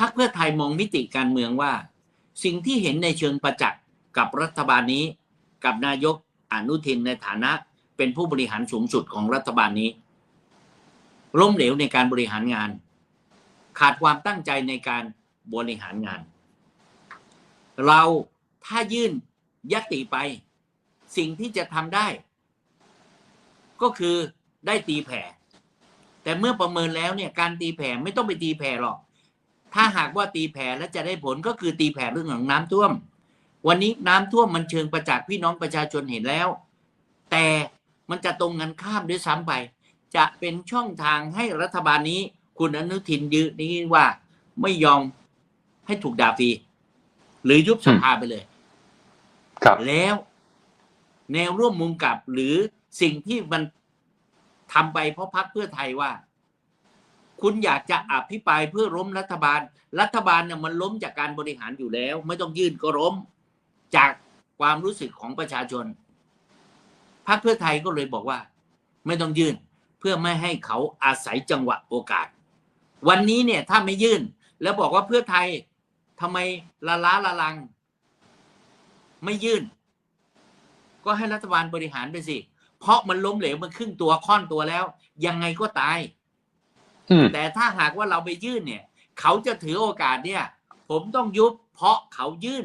พรรคเพื่อไทยมองมิติการเมืองว่า สิ่งที่เห็นในเชิงประจักษ์กับรัฐบาลนี้ กับนายกอนุทินในฐานะเป็นผู้บริหารสูงสุดของรัฐบาลนี้ล้มเหลวในการบริหารงาน ขาดความตั้งใจในการบริหารงาน เราถ้ายื่นยติไป สิ่งที่จะทำได้ ก็คือได้ตีแผ่ แต่เมื่อประเมินแล้วเนี่ยการตีแผ่ไม่ต้องไปตีแผ่หรอก ถ้าหากว่าตีแผ่แล้วจะได้ผลก็คือตีแผ่เรื่องของน้ำท่วม วันนี้น้ำท่วมมันเชิงประจักษ์พี่น้องประชาชนเห็นแล้ว แต่มันจะตรงกันข้ามด้วยซ้ำไป จะเป็นช่องทางให้รัฐบาลนี้ คุณอนุทินยืนนี้ว่าไม่ยอมให้ถูกด่าฟรีหรือยุบสภาไปเลย ครับแล้ว แนวร่วมมุมกลับหรือสิ่งที่มันทำไปเพราะพักเพื่อไทยว่า คุณอยากจะอภิปรายเพื่อล้มรัฐบาล รัฐบาลเนี่ยมันล้มจากการบริหารอยู่แล้ว ไม่ต้องยื่นก็ล้มจากความรู้สึกของประชาชนพักเพื่อไทยก็เลยบอกว่า ไม่ต้องยื่นเพื่อไม่ให้เขาอาศัยจังหวะโอกาส วันนี้เนี่ยถ้าไม่ยื่น แล้วบอกว่าเพื่อไทยทำไมละล้าละลัง ไม่ยื่น ก็ให้รัฐบาลบริหารไปสิ เพราะมันล้มเหลวมันครึ่งตัวค่อนตัวแล้ว ยังไงก็ตาย แต่ถ้าหากว่าเราไปยื่นเนี่ย เขาจะถือโอกาสเนี่ย ผมต้องยุบเพราะเขายื่น